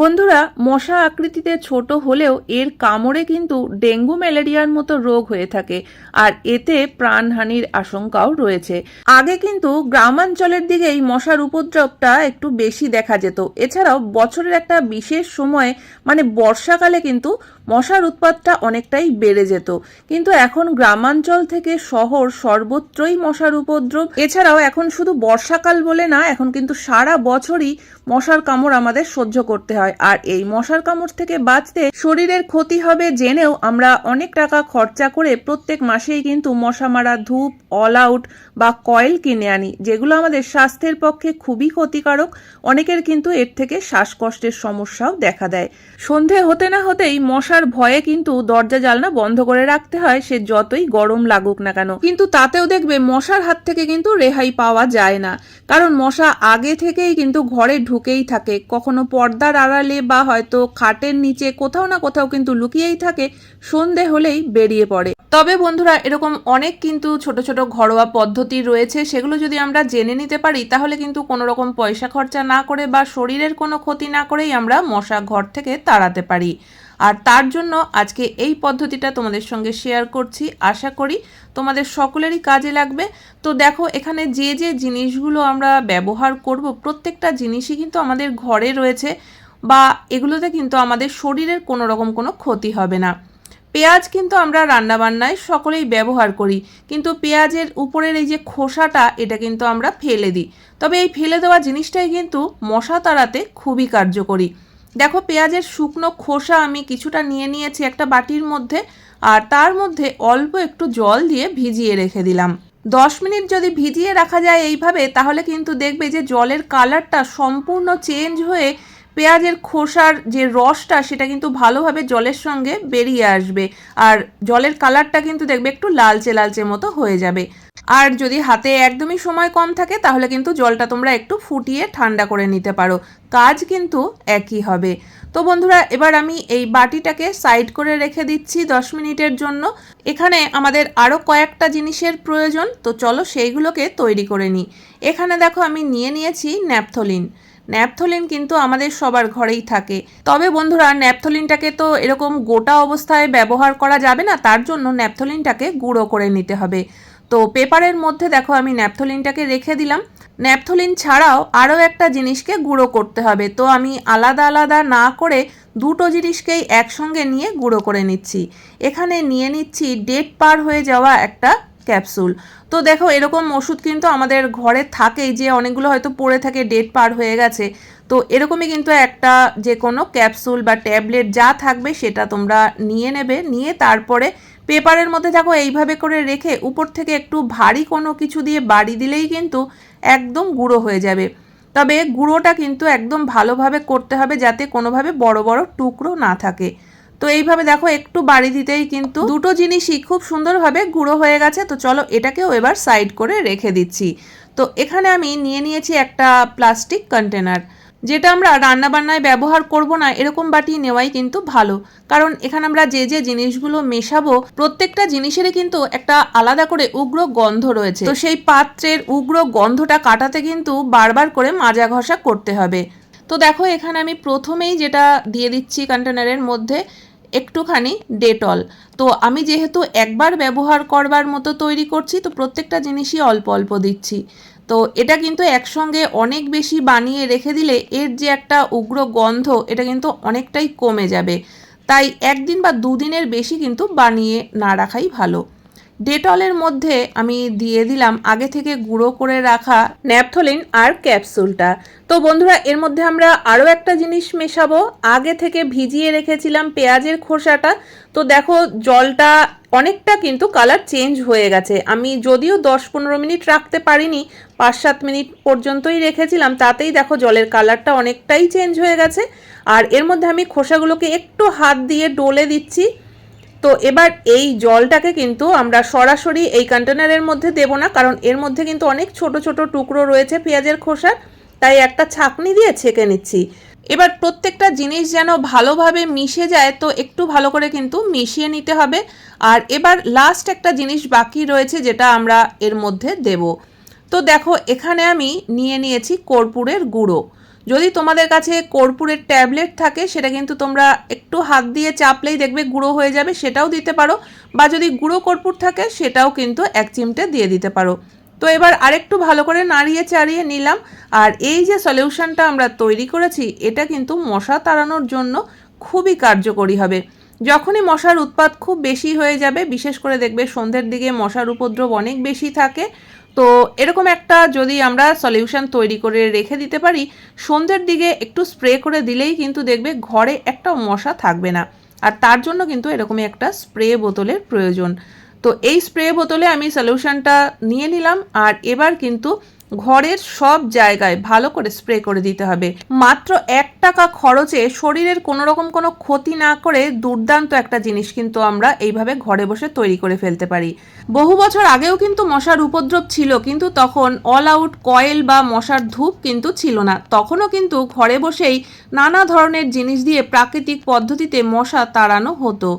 বন্ধুরা, মশা আকৃতিতে ছোট হলেও এর কামড়ে কিন্তু ডেঙ্গু ম্যালেরিয়ার মতো রোগ হয়ে থাকে, আর এতে প্রাণহানির আশঙ্কাও রয়েছে। আগে কিন্তু গ্রামাঞ্চলের দিকেই মশার উপদ্রবটা একটু বেশি দেখা যেত। এছাড়াও বছরের একটা বিশেষ সময়ে মানে বর্ষাকালে কিন্তু মশার উৎপাতটা অনেকটাই বেড়ে যেত। কিন্তু এখন গ্রামাঞ্চল থেকে শহর সর্বত্রই মশার উপদ্রব। এছাড়াও এখন শুধু বর্ষাকাল বলে না, এখন কিন্তু সারা বছরই মশার কামড় আমাদের সহ্য করতে হয়। আর এই মশার কামড় থেকে বাঁচতে শরীরের ক্ষতি হবে জেনেও আমরা অনেক টাকা খরচা করে প্রত্যেক মাসেই কিন্তু মশা মারা ধূপ অল আউট বা কয়েল কিনে আনি, যেগুলো আমাদের স্বাস্থ্যের পক্ষে খুবই ক্ষতিকারক। অনেকের কিন্তু এর থেকে শ্বাসকষ্টের সমস্যাও দেখা দেয়। সন্ধে হতে না হতেই মশার ভয়ে কিন্তু দরজা জালনা বন্ধ করে রাখতে হয়, সে যতই গরম লাগুক না কেন। কিন্তু তাতেও দেখবে মশার হাত থেকে কিন্তু রেহাই পাওয়া যায় না। কারণ মশা আগে থেকেই কিন্তু ঘরে ঢুকেই থাকে, কখনো পর্দার আড়ালে বা হয়তো খাটের নিচে কোথাও না কোথাও কিন্তু লুকিয়েই থাকে, সন্ধে হলেই বেরিয়ে পড়ে। তবে বন্ধুরা, এরকম অনেক কিন্তু ছোট ছোট ঘরোয়া পদ্ধতি রয়েছে, সেগুলো যদি আমরা জেনে নিতে পারি, তাহলে কিন্তু কোনো রকম পয়সা খরচা না করে বা শরীরের কোনো ক্ষতি না করেই আমরা মশা ঘর থেকে তাড়াতে পারি। আর তার জন্য আজকে এই পদ্ধতিটা তোমাদের সঙ্গে শেয়ার করছি। আশা করি তোমাদের সকলেরই কাজে লাগবে। তো দেখো, এখানে যে যে জিনিসগুলো আমরা ব্যবহার করব, প্রত্যেকটা জিনিসই কিন্তু আমাদের ঘরে রয়েছে। বা এগুলোতে কিন্তু আমাদের শরীরের কোনো রকম কোনো ক্ষতি হবে না। পেঁয়াজ কিন্তু আমরা রান্নাবান্নায় সকলেই ব্যবহার করি, কিন্তু পেঁয়াজের উপরের এই যে খোসাটা, এটা কিন্তু আমরা ফেলে দিই। তবে এই ফেলে দেওয়া জিনিসটাই কিন্তু মশা তাড়াতে খুবই কার্যকরী। দেখো, পেঁয়াজের শুকনো খোসা আমি কিছুটা নিয়ে নিয়েছি একটা বাটির মধ্যে, আর তার মধ্যে অল্প একটু জল দিয়ে ভিজিয়ে রেখে দিলাম। দশ মিনিট যদি ভিজিয়ে রাখা যায় এইভাবে, তাহলে কিন্তু দেখবে যে জলের কালারটা সম্পূর্ণ চেঞ্জ হয়ে পেঁয়াজের খোসার যে রসটা, সেটা কিন্তু ভালোভাবে জলের সঙ্গে বেরিয়ে আসবে। আর জলের কালারটা কিন্তু দেখবে একটু লালচে লালচে মতো হয়ে যাবে। আর যদি হাতে একদমই সময় কম থাকে, তাহলে কিন্তু জলটা তোমরা একটু ফুটিয়ে ঠান্ডা করে নিতে পারো। কাজ কিন্তু একই হবে। তো বন্ধুরা, এবার আমি এই বাটিটাকে সাইড করে রেখে দিচ্ছি দশ মিনিটের জন্য। এখানে আমাদের আরও কয়েকটা জিনিসের প্রয়োজন, তো চলো সেইগুলোকে তৈরি করে নিই। এখানে দেখো আমি নিয়ে নিয়েছি ন্যাপথলিন। ন্যাপথলিন কিন্তু আমাদের সবার ঘরেই থাকে। তবে বন্ধুরা, ন্যাপথলিনটাকে তো এরকম গোটা অবস্থায় ব্যবহার করা যাবে না, তার জন্য ন্যাপথলিনটাকে গুঁড়ো করে নিতে হবে। তো পেপারের মধ্যে দেখো, আমি ন্যাপথলিনটাকে রেখে দিলাম। ন্যাপথলিন ছাড়াও আরও একটা জিনিসকে গুঁড়ো করতে হবে। তো আমি আলাদা আলাদা না করে দুটো জিনিসকেই একসঙ্গে নিয়ে গুঁড়ো করে নিচ্ছি। এখানে নিয়ে নিচ্ছি ডেট পার হয়ে যাওয়া একটা ক্যাপসুল। তো দেখো, এরকম ওষুধ কিন্তু আমাদের ঘরে থাকেই যে অনেকগুলো হয়তো পড়ে থাকে, ডেট পার হয়ে গেছে। তো এরকমই কিন্তু একটা যে কোনো ক্যাপসুল বা ট্যাবলেট যা থাকবে সেটা তোমরা নিয়ে নেবে, নিয়ে তারপরে পেপারের মধ্যে দেখো এইভাবে করে রেখে উপর থেকে একটু ভারী কোনো কিছু দিয়ে বাড়ি দিলেই কিন্তু একদম গুঁড়ো হয়ে যাবে। তবে গুঁড়োটা কিন্তু একদম ভালোভাবে করতে হবে যাতে কোনোভাবে বড় বড় টুকরো না থাকে। তো এইভাবে দেখো একটু বাড়ি দিতেই কিন্তু দুটো জিনিসই খুব সুন্দরভাবে গুঁড়ো হয়ে গেছে। তো চলো এটাকেও এবার সাইড করে রেখে দিচ্ছি। তো এখানে আমি নিয়ে নিয়েছি একটা প্লাস্টিক কন্টেনার যেটা আমরা রান্নাবান্নায় ব্যবহার করব না, এরকম বাটি নেওয়াই কিন্তু ভালো। কারণ এখানে আমরা যে যে জিনিসগুলো মেশাবো, প্রত্যেকটা জিনিসেরই কিন্তু একটা আলাদা করে উগ্র গন্ধ রয়েছে। তো সেই পাত্রের উগ্র গন্ধটা কাটাতে কিন্তু বারবার করে মাজা ঘষা করতে হবে। তো দেখো, এখানে আমি প্রথমেই যেটা দিয়ে দিচ্ছি কন্টেনারের মধ্যে একটুখানি ডেটল তো আমি যেহেতু একবার ব্যবহার করবার মতো তৈরি করছি, তো প্রত্যেকটা জিনিসই অল্প অল্প দিচ্ছি। তো এটা কিন্তু একসঙ্গে অনেক বেশি বানিয়ে রেখে দিলে এর যে একটা উগ্র গন্ধ, এটা কিন্তু অনেকটাই কমে যাবে। তাই একদিন বা দুদিনের বেশি কিন্তু বানিয়ে না রাখাই ভালো। ডেটলের মধ্যে আমি দিয়ে দিলাম আগে থেকে গুঁড়ো করে রাখা ন্যাপথলিন আর ক্যাপসুলটা। তো বন্ধুরা, এর মধ্যে আমরা আরও একটা জিনিস মেশাবো। আগে থেকে ভিজিয়ে রেখেছিলাম পেঁয়াজের খোসাটা। তো দেখো, জলটা অনেকটা কিন্তু কালার চেঞ্জ হয়ে গেছে। আমি যদিও দশ পনেরো মিনিট রাখতে পারিনি, পাঁচ সাত মিনিট পর্যন্তই রেখেছিলাম, তাতেই দেখো জলের কালারটা অনেকটাই চেঞ্জ হয়ে গেছে। আর এর মধ্যে আমি খোসাগুলোকে একটু হাত দিয়ে ডলে দিচ্ছি। তো এবার এই জলটাকে কিন্তু আমরা সরাসরি এই কন্টেনারের মধ্যে দেব না, কারণ এর মধ্যে কিন্তু অনেক ছোট ছোট টুকরো রয়েছে পেঁয়াজের খোসার তাই একটা ছাকনি দিয়ে ছেঁকে নিচ্ছি। এবার প্রত্যেকটা জিনিস যেন ভালোভাবে মিশে যায়, তো একটু ভালো করে কিন্তু মিশিয়ে নিতে হবে। আর এবার লাস্ট একটা জিনিস বাকি রয়েছে, যেটা আমরা এর মধ্যে দেব। তো দেখো, এখানে আমি নিয়ে নিয়েছি কর্পূরের গুঁড়ো। যদি তোমাদের কাছে কর্পূরের ট্যাবলেট থাকে, সেটা কিন্তু তোমরা একটু হাত দিয়ে চাপলেই দেখবে গুঁড়ো হয়ে যাবে, সেটাও দিতে পারো। বা যদি গুঁড়ো কর্পূর থাকে, সেটাও কিন্তু এক চিমটে দিয়ে দিতে পারো। তো এবার আরেকটু ভালো করে নাড়িয়ে চাড়িয়ে নিলাম। আর এই যে সলিউশনটা আমরা তৈরি করেছি, এটা কিন্তু মশা তাড়ানোর জন্য খুবই কার্যকরী হবে। যখনই মশার উৎপাত খুব বেশি হয়ে যাবে, বিশেষ করে দেখবে সন্ধ্যের দিকে মশার উপদ্রব অনেক বেশি থাকে তো এরকম একটা যদি আমরা সলিউশন তৈরি করে রেখে দিতে পারি, সন্ধ্যের দিকে একটু স্প্রে করে দিলেই কিন্তু দেখবে ঘরে একটা মশা থাকবে না। আর তার জন্য কিন্তু এরকমই একটা স্প্রে বোতলের প্রয়োজন। তো এই স্প্রে বোতলে আমি সলিউশনটা নিয়ে নিলাম, আর এবার কিন্তু ঘরের সব জায়গায় ভালো করে স্প্রে করে দিতে হবে। মাত্র এক টাকা খরচে শরীরের কোনো রকম কোনো ক্ষতি না করে দুর্দান্ত একটা জিনিস কিন্তু আমরা এইভাবে ঘরে বসে তৈরি করে ফেলতে পারি। বহু বছর আগেও কিন্তু মশার উপদ্রব ছিল, কিন্তু তখন অল আউট কয়েল বা মশার ধূপ কিন্তু ছিল না। তখনও কিন্তু ঘরে বসেই নানা ধরনের জিনিস দিয়ে প্রাকৃতিক পদ্ধতিতে মশা তাড়ানো হতো।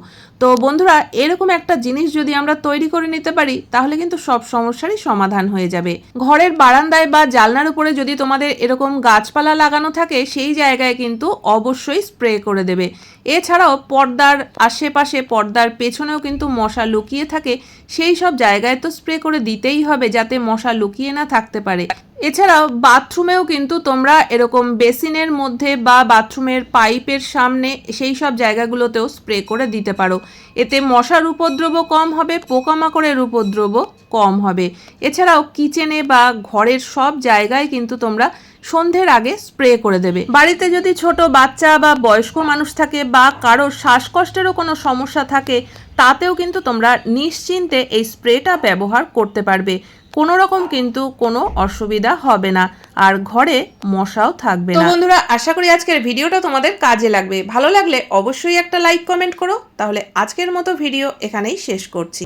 তো বন্ধুরা, এরকম একটা জিনিস যদি আমরা তৈরি করে নিতে পারি, তাহলে কিন্তু সব সমস্যারই সমাধান হয়ে যাবে। ঘরের বারান্দায় বা জালনার উপরে যদি তোমাদের এরকম গাছপালা লাগানো থাকে, সেই জায়গায় কিন্তু অবশ্যই স্প্রে করে দেবে। এছাড়াও পর্দার আশেপাশে, পর্দার পেছনেও কিন্তু মশা লুকিয়ে থাকে, সেই সব জায়গায় তো স্প্রে করে দিতেই হবে যাতে মশা লুকিয়ে না থাকতে পারে। এছাড়াও বাথরুমেও কিন্তু তোমরা এরকম বেসিনের মধ্যে বা বাথরুমের পাইপের সামনে সেই সব জায়গাগুলোতেও স্প্রে করে দিতে পারো। এতে মশার উপদ্রবও কম হবে, পোকামাকড়ের উপদ্রবও কম হবে। এছাড়াও কিচেনে বা ঘরের সব জায়গায় কিন্তু তোমরা সন্ধ্যের আগে স্প্রে করে দেবে। বাড়িতে যদি ছোট বাচ্চা বা বয়স্ক মানুষ থাকে বা কারও শ্বাসকষ্টেরও কোনো সমস্যা থাকে তাতেও কিন্তু তোমরা নিশ্চিন্তে এই স্প্রেটা ব্যবহার করতে পারবে। কোনো রকম কিন্তু কোনো অসুবিধা হবে না। আর ঘরে মশাও থাকবে না। বন্ধুরা আশা করি আজকের ভিডিওটা তোমাদের কাজে লাগবে। ভালো লাগলে অবশ্যই একটা লাইক কমেন্ট করো। তাহলে আজকের মতো ভিডিও এখানেই শেষ করছি।